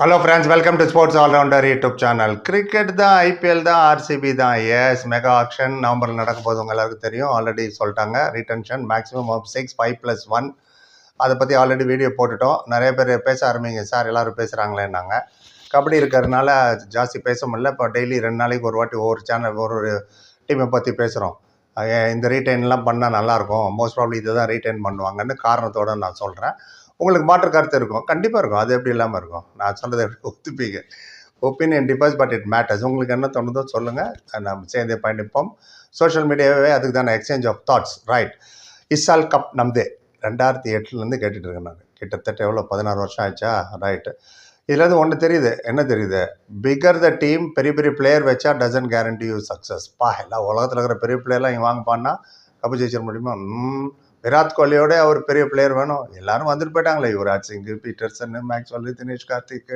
Hello friends welcome to sports allrounder YouTube channel cricket தான் IPL தான் RCB தான். Yes mega auction நவம்பரில் நடக்க போது உங்க எல்லாருக்கும் தெரியும். ஆல்ரெடி சொல்லிட்டாங்க. Retention maximum of six five plus one அதை பற்றி ஆல்ரெடி வீடியோ போட்டுட்டோம். நிறைய பேர் பேச ஆரம்பிங்க. சார் எல்லோரும் பேசுகிறாங்களேன்னாங்க கபடி இருக்கிறதுனால ஜாஸ்தி பேச முடியல. இப்போ டெய்லி ரெண்டு நாளைக்கு ஒரு வாட்டி ஒவ்வொரு சேனல் ஒரு ஒரு டீமை பற்றி பேசுகிறோம் இந்த ரீட்டைன்லாம் பண்ணால் நல்லாயிருக்கும் மோஸ்ட் ப்ராப்ளி இதை தான் ரீட்டைன் பண்ணுவாங்கன்னு காரணத்தோடு நான் சொல்கிறேன் உங்களுக்கு மாற்று கருத்து இருக்கும். கண்டிப்பாக இருக்கும். அது எப்படி இல்லாமல் இருக்கும். நான் சொன்னதை ஒத்துப்பீங்க. Opinion differs but it matters உங்களுக்கு என்ன தோணுதோ சொல்லுங்கள் நம்ம சேர்ந்தே பயணிப்போம். சோஷியல் மீடியாவே அதுக்கு தானே எக்ஸ்சேஞ்ச் ஆஃப் தாட்ஸ் ரைட் இஸ்ஸால் கப் நம்தே ரெண்டாயிரத்தி எட்டுலேருந்து கேட்டுட்டு இருக்கேன் நான். கிட்டத்தட்ட எவ்வளோ பதினாறு வருஷம் ஆச்சா ரைட்டு இதுலேருந்து ஒன்று தெரியுது. என்ன தெரியுது? பிகர் த டீம் பெரிய பெரிய பிளேயர் வச்சா டசன்ட் கேரண்டி யூ சக்ஸஸ் பா எல்லா உலகத்தில் இருக்கிற பெரிய பிளேயர்லாம் இங்கே வாங்கப்பான்னா கப்பு ஜெயிச்சிட முடியுமா? விராட் கோலியோட அவர் பெரிய பிளேயர் வேணும். எல்லாரும் வந்துட்டு போயிட்டாங்களே. Yuvraj Singh Pietersen Maxwell Dinesh Karthik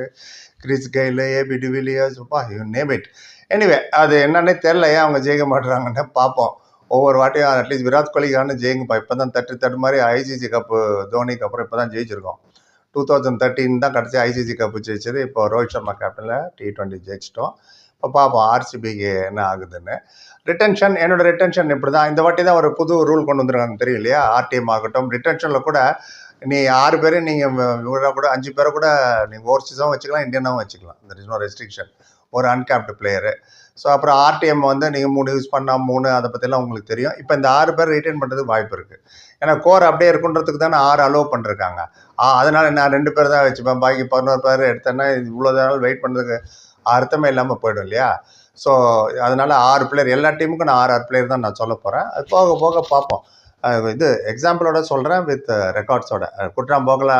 Chris Gayle AB de Villiers பா யூ நேம் இட் எனிவே அது என்னன்னே தெரில ஏன் அவங்க ஜெயிக்க மாட்டுறாங்கன்னு பார்ப்போம். ஒவ்வொரு வாட்டியும் அட்லீஸ்ட் விராட் கோலிக்கான ஜெயிங்கப்பா இப்போ தான் தட்டு தட்டு மாதிரி ஐசிசி கப்பு தோனிக்கு அப்புறம் இப்போ தான் ஜெயிச்சிருக்கோம். டூ தௌசண்ட் தேர்ட்டின் தான் கடைசி ஐசிசி கப்பு ஜெயிச்சது. இப்போ ரோஹித் சர்மா கேப்டனில் டி ட்வெண்ட்டி ஜெயிச்சிட்டோம். பார்ப்போம் ஆர்சிபிக்கு என்ன ஆகுதுன்னு. ரிட்டன்ஷன் என்னோட ரிட்டன்ஷன் இப்படி தான் இந்த வாட்டி தான் ஒரு புது ரூல் கொண்டு வந்துருக்காங்க தெரியலையா? ஆர்டிஎம் ஆகட்டும் ரிட்டன்ஷனில் கூட நீ ஆறு பேர் நீங்கள் கூட அஞ்சு பேரை கூட நீங்கள் ஓவர்சீஸாகவும் வச்சுக்கலாம் இந்தியனாகவும் வச்சுக்கலாம். இந்த இஸ் நோ ரெஸ்ட்ரிக்ஷன் ஒரு அன்கேப்டு பிளேயரு ஸோ அப்புறம் ஆர்டிஎம் வந்து நீங்கள் மூணு யூஸ் பண்ணால் மூணு அதை பற்றிலாம் உங்களுக்கு தெரியும். இப்போ இந்த ஆறு பேர் ரிட்டைன் பண்ணுறதுக்கு வாய்ப்பு இருக்குது ஏன்னா கோர் அப்படியே இருக்குன்றதுக்கு தானே ஆறு அலோவ் பண்ணிருக்காங்க அதனால் நான் ரெண்டு பேர் தான் வச்சுப்பேன். பாக்கி பதினோரு பேர் எடுத்தேன்னா இவ்வளோ நாள் வெயிட் பண்ணுறதுக்கு அர்த்தமே இல்லாமல் போயிடும் இல்லையா? ஸோ அதனால் ஆறு பிளேயர் எல்லா டீமுக்கும் நான் ஆறு ஆறு பிளேயர் தான் நான் சொல்ல போகிறேன் அது போக போக பார்ப்போம். இது எக்ஸாம்பிளோட சொல்கிறேன் வித் ரெக்கார்ட்ஸோட குற்றாம் போகலா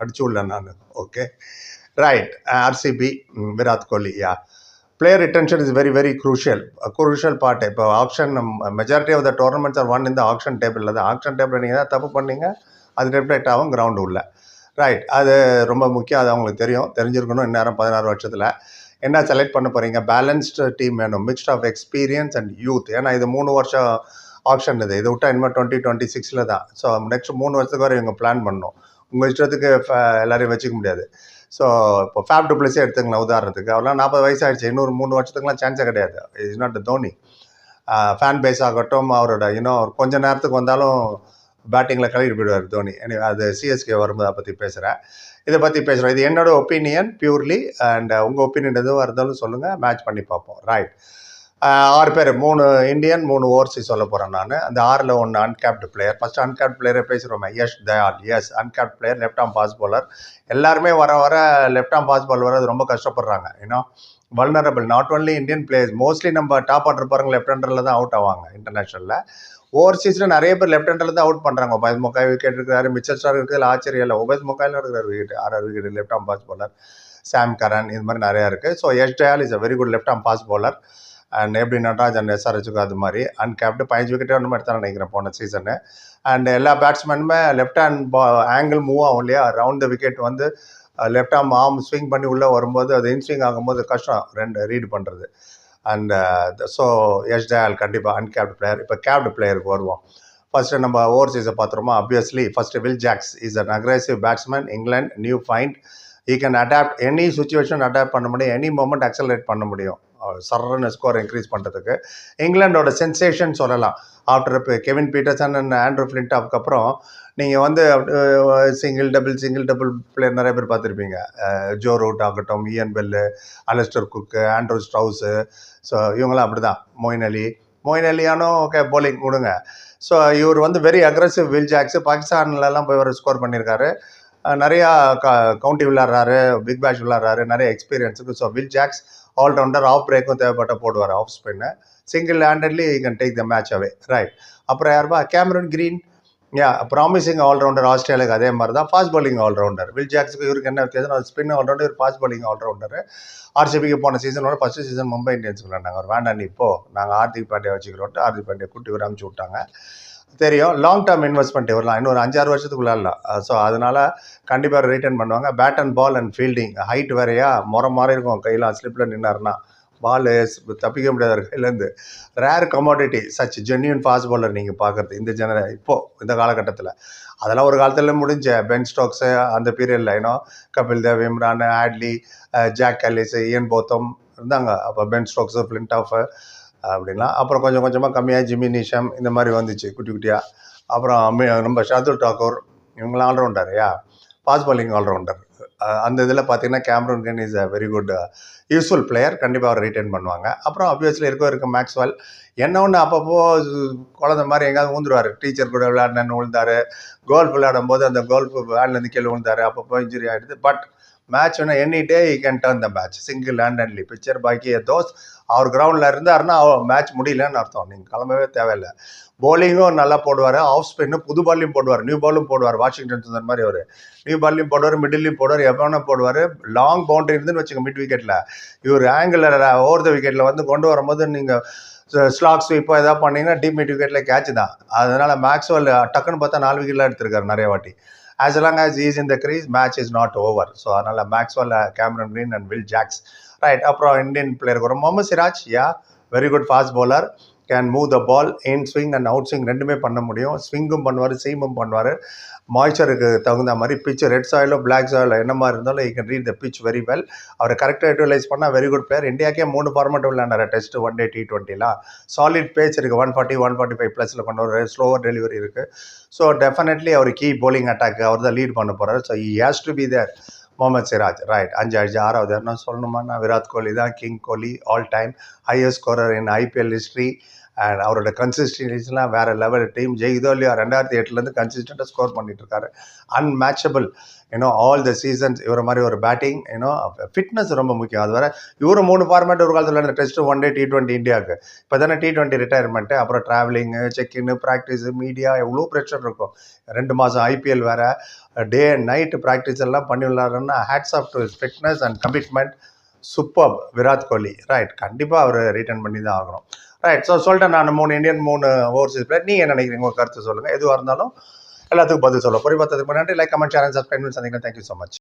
அடிச்சு விடல நான். Okay right RCB Virat Kohli yeah. Player retention is very very crucial crucial part இப்போ option majority of the tournaments are one இந்த ஆப்ஷன் டேபிளில் தான். ஆப்ஷன் டேபிள் நீங்கள் தான் தப்பு பண்ணீங்க அது ரிஃப்ளெக்ட் ஆகும் கிரவுண்டு உள்ள. ரைட் அது ரொம்ப முக்கியம். அது அவங்களுக்கு தெரியும். தெரிஞ்சிருக்கணும் இந்நேரம் பதினாறு வருஷத்தில். என்ன செலக்ட் பண்ண போகிறீங்க பேலன்ஸ்டு டீம் வேணும். Mixed of experience and youth ஏன்னா இது மூணு வருஷம் ஆப்ஷன் இது. இதை விட்டால் இனிமேல் டுவெண்ட்டி டுவெண்ட்டி சிக்ஸில் தான். ஸோ நெக்ஸ்ட் மூணு வருஷத்துக்கு வரை இவங்க பிளான் பண்ணணும். உங்கள் இஷ்டத்துக்கு எல்லாரையும் வச்சுக்க முடியாது. ஸோ இப்போ ஃபேப் டுப்ளஸே எடுத்துக்கலாம் உதாரணத்துக்கு. அவர்லாம் நாற்பது வயசு ஆயிடுச்சு இன்னொரு மூணு வருஷத்துக்குலாம் சான்ஸே கிடையாது. It's not Dhoni fan base ஆகட்டும் அவரோட இன்னும் அவர் கொஞ்ச நேரத்துக்கு வந்தாலும் பேட்டிங்கில் கழுவிட்டு போயிடுவார் தோனி. எனவே அது சிஎஸ்கே வரும்போது அதை பற்றி பேசுகிறேன் இதை பற்றி பேசுகிறோம் இது என்னோடய ஒப்பீனியன் பியூர்லி அண்ட் உங்கள் ஒப்பீனியன் எதுவாக இருந்தாலும் சொல்லுங்கள் மேட்ச் பண்ணி பார்ப்போம். ரைட் ஆறு பேர் மூணு இந்தியன் மூணு ஓவர்சி சொல்ல போகிறேன் நான். அந்த ஆறில் ஒன்று அன்கேப்டு பிளேயர் ஃபஸ்ட் அன்கேப்ட் பிளேயரே பேசுகிறோமே Yash Dayal is uncapped player left arm pace bowler எல்லாருமே வர வர லெஃப்ட் ஆம் பாஸ் பால் வர ரொம்ப கஷ்டப்படுறாங்க. ஏன்னா vulnerable not only Indian players mostly நம்ம டாப் ஆர்டர் பாருங்க லெஃப்ட் ஹேண்டரில் தான் அவுட் ஆவாங்க இன்டர்நேஷனலில் ஓவர்சீஸில் நிறைய பேர் லெஃப்ட் ஹேண்டில் தான் அவுட் பண்ணுறாங்க ஒபேஸ் முக்காய் விக்கெட் இருக்கிறாரு மிச்சல் ஸ்டார் இருக்கிறது ஆச்சரியம் இல்லை. ஒபேஸ் முக்காயில் இருக்கிற விக்கெட் ஆறாறு wicket left arm pace bowler Sam Curran இது மாதிரி நிறையா இருக்குது so Yash Dayal is a very good left arm pace bowler and எப்படி நடராஜன் அண்ட் எஸ்ஆர்ஹெச்சுக்கு அது மாதிரி. அன்கேப்டு பதினஞ்சு விக்கெட்டே ஒன்று எடுத்தாலும் நினைக்கிறேன் போன சீசனு அண்ட் எல்லா பேட்ஸ்மேனுமே லெஃப்ட் ஹேண்ட் பா ஆங்கிள் மூவ் ஆகும் இல்லையா? ரவுண்ட் த விக்கெட் வந்து லெஃப்ட் ஆம் ஆம் ஸ்விங் பண்ணி உள்ளே வரும்போது அது இன்ஸ்விங் ஆகும்போது கஷ்டம் ரெண்டு ரீட் பண்ணுறது அண்ட் ஸோ யஷ் தயால் கண்டிப்பாக அன்கேப்டு பிளேயர் இப்போ கேப்டு பிளேயருக்கு வருவோம். ஃபஸ்ட்டு நம்ம ஓவர்சீஸை பார்த்துருமா obviously first Will Jacks is an aggressive batsman England new find he can adapt any situation adapt பண்ண முடியும். எனி மூமெண்ட் அக்சலரேட் பண்ண முடியும். சரன்னு ஸ்கோர் இன்க்ரீஸ் பண்ணுறதுக்கு இங்கிலாண்டோட சென்சேஷன் சொல்லலாம். ஆஃப்டர் இப்போ Kevin Pietersen and Andrew Flint அதுக்கப்புறம் நீங்கள் வந்து single double single double player நிறைய பேர் பார்த்துருப்பீங்க. ஜோ ரூட் ஆகட்டும் Ian Bell Alastair Cook Andrew Strauss so இவங்களாம் அப்படி தான் மொயின் அலி. மொயின் அலியானும் ஓகே போலிங் கொடுங்க. ஸோ இவர் வந்து வெரி அக்ரஸிவ் வில் ஜாக்ஸு பாகிஸ்தான்லலாம் போய் அவர் ஸ்கோர் பண்ணியிருக்காரு. நிறையா க கவுண்டி விளாட்றாரு பிக் பேஷ் விளாட்றாரு நிறைய எக்ஸ்பீரியன்ஸுக்கு so Will Jacks allrounder off பிரேக்கும் தேவைப்பட்ட போடுவார் off spin single handedly you can take the match away right அப்புறம் யாருப்பா? Cameron Green yeah promising allrounder ஆஸ்திரேலியாவுக்கு அதே மாதிரி தான் ஃபாஸ்ட் பாலிங் ஆல்ரவுண்டர் வில் ஜாக்ஸுக்கு இவருக்கு என்ன வித்தியாசம் ஸ்பின் ஆல்ரவுண்டர் இவர் ஃபாஸ்ட் பாலிங் ஆல்ரவுண்டர் ஆர்சிபிக்கு போன சீசனோட ஃபஸ்ட்டு சீசன் மும்பை இந்தியன்ஸ் விளையாண்டாங்க. அவர் வேண்டாம் நீ இப்போ நாங்கள் ஹார்திக் பாண்டியா வச்சுக்கிறோம் ஹார்திக் பாண்டியா கூட்டி இவர் அமுச்சு விட்டாங்க. தெரியும். லாங் டேர்ம் இன்வெஸ்ட்மெண்ட் வரலாம் இன்னொரு அஞ்சாறு வருஷத்துக்கு இல்லை. ஸோ அதனால் கண்டிப்பாக ரிட்டர்ன் பண்ணுவாங்க. Bat and ball and fielding height வேறையா? முறை மாறி இருக்கும். கையில் ஸ்லிப்பில் நின்னார்னா பால் தப்பிக்க முடியாத கையிலேருந்து rare commodity such genuine fast bowler நீங்கள் பார்க்குறது இந்த ஜெனர இப்போது இந்த காலகட்டத்தில். அதெல்லாம் ஒரு காலத்தில் முடிஞ்ச. பென் ஸ்டாக்ஸு அந்த பீரியடில் ஏன்னோ Kapil Dev Imran Hadlee Jacques Kallis Ian Botham இருந்தாங்க. அப்போ பென் ஸ்டோக்ஸு ஃப்ளின்ட் ஆஃப் அப்படின்லாம் அப்புறம் கொஞ்சம் கொஞ்சமாக கம்மியாக ஜிம்மி நிஷம் இந்த மாதிரி வந்துச்சு குட்டி குட்டியாக அப்புறம் நம்ம ஷாதுல் டாக்கூர் இவங்களாம் allrounder yeah? Fast bowling allrounder. அந்த இதில் பார்த்தீங்கன்னா Cameron Green is a very good useful player. கண்டிப்பாக அவர் ரிட்டைன் பண்ணுவாங்க. அப்புறம் அப்வியஸ்லி இருக்க இருக்க மேக்ஸ்வெல். என்ன ஒன்று அப்பப்போ குழந்த மாதிரி எங்கேயாவது ஊந்துருவார். டீச்சர் கூட விளையாடினு விழுந்தாரு கோல்ஃப் விளையாடும் போது அந்த கோல்ஃப் வேன்லேருந்து கீழே விழுந்தாரு. அப்பப்போ இன்ஜுரி ஆகிடுது பட் மேட்ச் ஒன்று any day he can turn the match single handedly picture பாக்கி தோஸ் அவர் கிரவுண்டில் இருந்தாருன்னா அவர் மேட்ச் முடியலன்னு அர்த்தம். நீங்கள் கிளம்பவே தேவையில்லை. போலிங்கும் நல்லா போடுவார். ஆஃப் ஸ்பின்னு புது பால்லையும் போடுவார். நியூ பாலும் போடுவார். வாஷிங்டன் சுந்தர் மாதிரி அவர். நியூ பால்லையும் போடுவார் மிடில்லையும் போடுவார் எவ்வளோ போடுவார். லாங் பவுண்டரி இருந்துன்னு வச்சுக்க மிட் விக்கெட்டில் இவர் ஆங்கிளில் ஓவர் த விக்கெட்டில் வந்து கொண்டு வரும்போது நீங்கள் ஸ்லாக்ஸ் இப்போ எதாவது பண்ணீங்கன்னா டீம் மிட் விக்கெட்டில் கேட்ச் தான். அதனால் மேக்ஸ்வெல் டக்குன்னு பார்த்தா நாலு விக்கெட்லாம் எடுத்திருக்காரு நிறைய வாட்டி. As long as is in the crease match is not over so அதனால் Maxwell Cameron Green and Will Jacks right அப்புறம் இந்தியன் பிளேயருக்கு வரும். Mohammed Siraj yeah very good fast bowler. Can move the ball in swing and out swing ரெண்டுமே பண்ண முடியும். ஸ்விங்கும் பண்ணுவார் சீமும் பண்ணுவார். மாய்ச்சருக்கு தகுந்த மாதிரி பிச் ரெட் சாயிலோ பிளாக் சாயிலோ என்ன மாதிரி இருந்தாலும் I can read the pitch very well அவரை கரெக்டாக யூட்டிலைஸ் பண்ணால் வெரி குட் பிளேயர் இந்தியாக்கே மூணு ஃபார்மெட் விளையாண்டார் டெஸ்ட் ஒன் டே டி டுவெண்ட்டிலாம் சாலிட் பேச் இருக்குது one forty one forty five ப்ளஸில் கொண்டு வர ஸ்லோவர் டெலிவரி இருக்குது ஸோ டெஃபினெட்லி அவர் கீ போலிங் அட்டாக் அவர் தான் லீட் பண்ண போகிறார் so he has to be there Mohammed Siraj. Right அஞ்சு அஞ்சு ஆறாவது யாருன்னா சொல்லணுமா நான் விராட் கோலி தான் king Kohli all time highest scorer in IPL history and அவரோட கன்சிஸ்டன்சிலாம் வேறு லெவல் டீம் ஜெயிதோ இல்லையோ ரெண்டாயிரத்தி எட்டுலேருந்து கன்சிஸ்டண்ட்டாக ஸ்கோர் பண்ணிட்டு இருக்காரு அன்மேட்சபிள் ஏன்னோ ஆல் த சீசன்ஸ் இவர மாதிரி ஒரு பேட்டிங் ஏன்னோ ஃபிட்னஸ் ரொம்ப முக்கியம். அது வேறு இவர் மூணு ஃபார்மேட் ஒரு காலத்தில் விளையாட test one day T twenty இந்தியாவுக்கு. இப்போ தானே டி டுவெண்ட்டி ரிட்டையர்மெண்ட்டு அப்புறம் travelling check in practice media எவ்வளோ ப்ரெஷர் இருக்கும். ரெண்டு மாதம் ஐபிஎல் வேறு டே அண்ட் நைட்டு ப்ராக்டிஸ் எல்லாம் பண்ணி விளாட்றோன்னா hats off to fitness and commitment super Virat Kohli right கண்டிப்பாக அவர் ரிட்டர்ன் பண்ணி தான் ஆகணும். ரைட் ஸோ சொல்லிட்டேன் நான். மூணு இந்தியன் மூணு ஓவர்சீஸ் பிளேயர் நீங்கள் என்ன நினைக்கிறீங்க? உங்கள் கருத்து சொல்லுங்கள் எதுவாக இருந்தாலும் எல்லாத்துக்கும் பதில் சொல்லுவோம். பொறி பார்த்ததுக்கு முன்னாடி லைக் கமெண்ட் சேனல் சப்ஸ்கிரைப் பண்ணி சந்திக்கிறேன் தேங்க்யூ ஸோ மச்